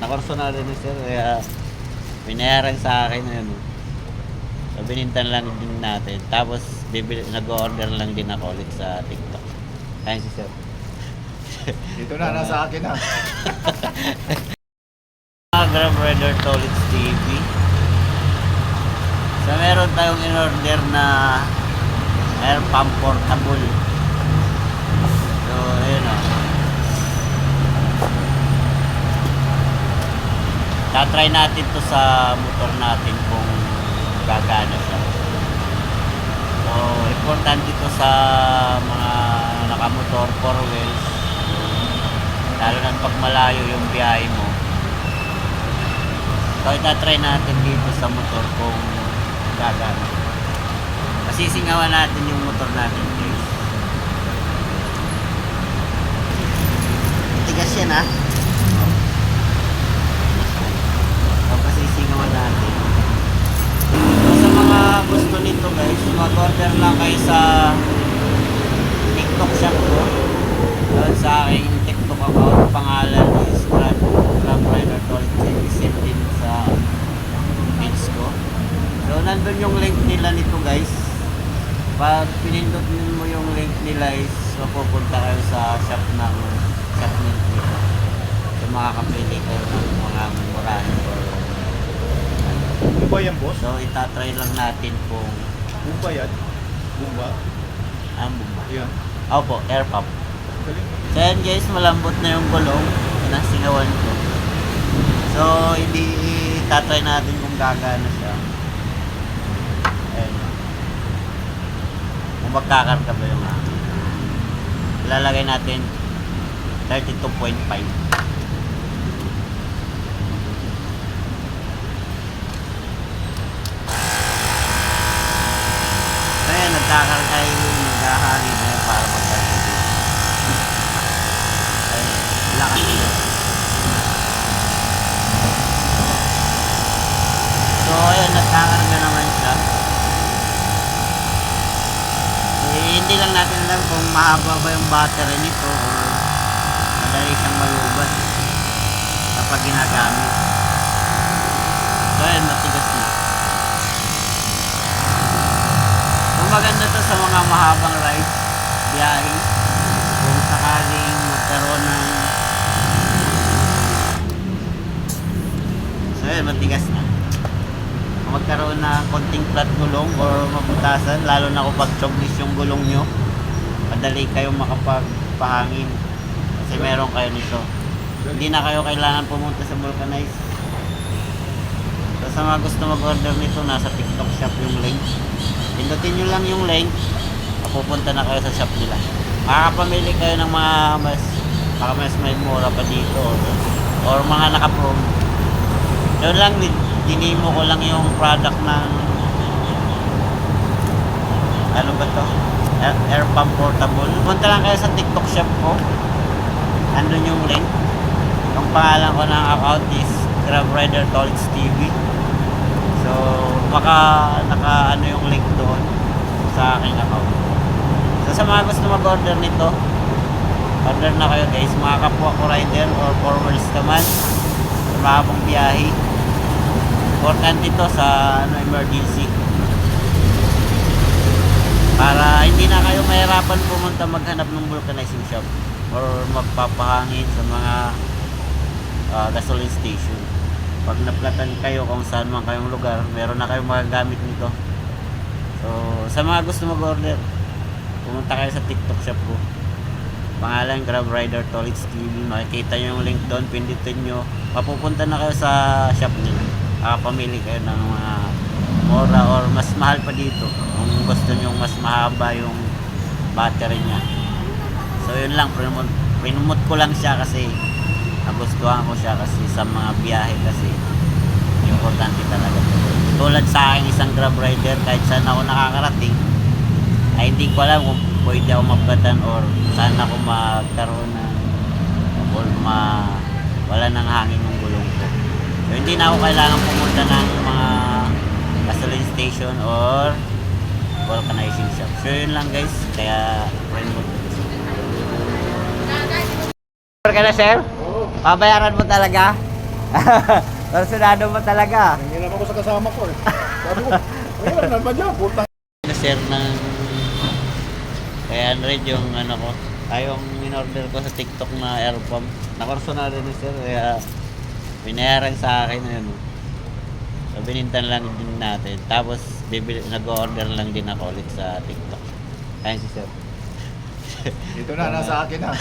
Nakorso na sir, kaya binayaran sa akin na yun. So, binintan lang din natin. Tapos, bibili, nag-order lang din ako ulit sa TikTok. Ayun si sir. Dito na, nasa akin na. Mga Grab Rider Tolits TV. So, meron tayong in-order na air pump portable. So, ayun o. Tatry natin to sa motor natin kung gagana siya. So, importante to sa mga nakamotor, four wheels. Lalo na pag malayo yung biyahe mo. So, itatry natin dito sa motor kung gagana. Pasisingawan natin yung motor natin, guys. Tigas yan, ha? So, pasisingawan natin. So, sa mga gusto nito, guys, mag-order lang kayo sa TikTok shop ko. Aking TikTok account, pangalan is Grab, Grab Rider Toll Send din sa page ko. So, nandun yung link nila nito guys. Pag pinindot mo yung link nila is mapupunta kayo sa shop ng shop nito. So, makakapili kayo ng mga murahan or. Bumba yan, boss? So, itatry lang natin kung Bumba yan. Bumba. ang bumba. Yan. Opo, air pump. So yan guys, malambot na yung gulong. Nasingawan ko. So, hindi tatry natin kung gagana siya. Ayan. Kung magkakarga ba yung hangin. Ilalagay natin 32.5. So yan, nagkakarga yung naghahangin na yun para magkarga dito. Ayun, lakas niya. So, ayun, nagkakarga naman siya. Eh, hindi lang natin alam kung mahaba ba yung battery nito o madali siyang malubat kapag ginagamit. So, ayun, matigas na. So, maganda to sa mga mahabang rides, biyahe kung sakaling magkaroon ng so yun, matigas na magkaroon na konting flat gulong or mabutasan lalo na kung pag choglis yung gulong nyo madali kayong makapagpahangin. Kasi meron kayo nito. Hindi na kayo kailangan pumunta sa vulcanize. So sa mga gusto mag-order nito nasa tiktok shop yung link. Pindutin nyo lang yung link mapupunta na kayo sa shop nila. Makakapamili kayo ng mga mas baka mas may mura pa dito or, or mga naka-promo. Yun lang din dinimo ko lang yung product ng ano ba to air, pump portable punta lang kayo sa tiktok shop ko andun yung link yung pangalan ko ng account is Grab Rider Tolits TV so baka naka ano yung link doon sa aking account So sa mga gusto mag-order nito, order na kayo guys. Mga kapwa ko rider or forwards naman. Sa mahabang biyahe. Importante ito sa ano, emergency. Para hindi na kayo mahirapan pumunta maghanap ng vulcanizing shop or magpapahangin sa mga ah, gasoline station. Pag naplatan kayo kung saan man kayong lugar, meron na kayong magagamit nito. So, sa mga gusto mag-order, pumunta kayo sa TikTok shop ko. Pangalan Grab Rider Tolix TV. Makikita nyo yung link doon, pindutin nyo. Mapupunta na kayo sa shop nila. Makapamili kayo ng mga mura or mas mahal pa dito. Kung gusto nyo mas mahaba yung battery niya. So yun lang, pinumot, pinumot ko lang siya kasi nagustuhan ko siya kasi sa mga biyahe kasi importante talaga. Tulad sa akin isang Grab rider kahit saan ako nakakarating ay hindi ko alam kung pwede ako maplatan or saan ako magkaroon ng or ma wala hangin ng ko. So, hindi na ako kailangan pumunta ng mga gasoline station or vulcanizing shop. So yun lang guys, kaya remote. Order ka na sir? Oo. Babayaran mo talaga? Personado mo talaga. Nangiram ako sa kasama ko eh. Sabi ko, wala naman dyan. Putang Na-share ng kay Andred yung ano ko. Ay, yung in-order ko sa TikTok na air pump. Nakurso na rin ni sir. Kaya binayaran sa akin yun. So, binintan lang din natin. Tapos, bibili, nag-order lang din ako ulit sa TikTok. Ayun si sir. Dito na, nasa akin na.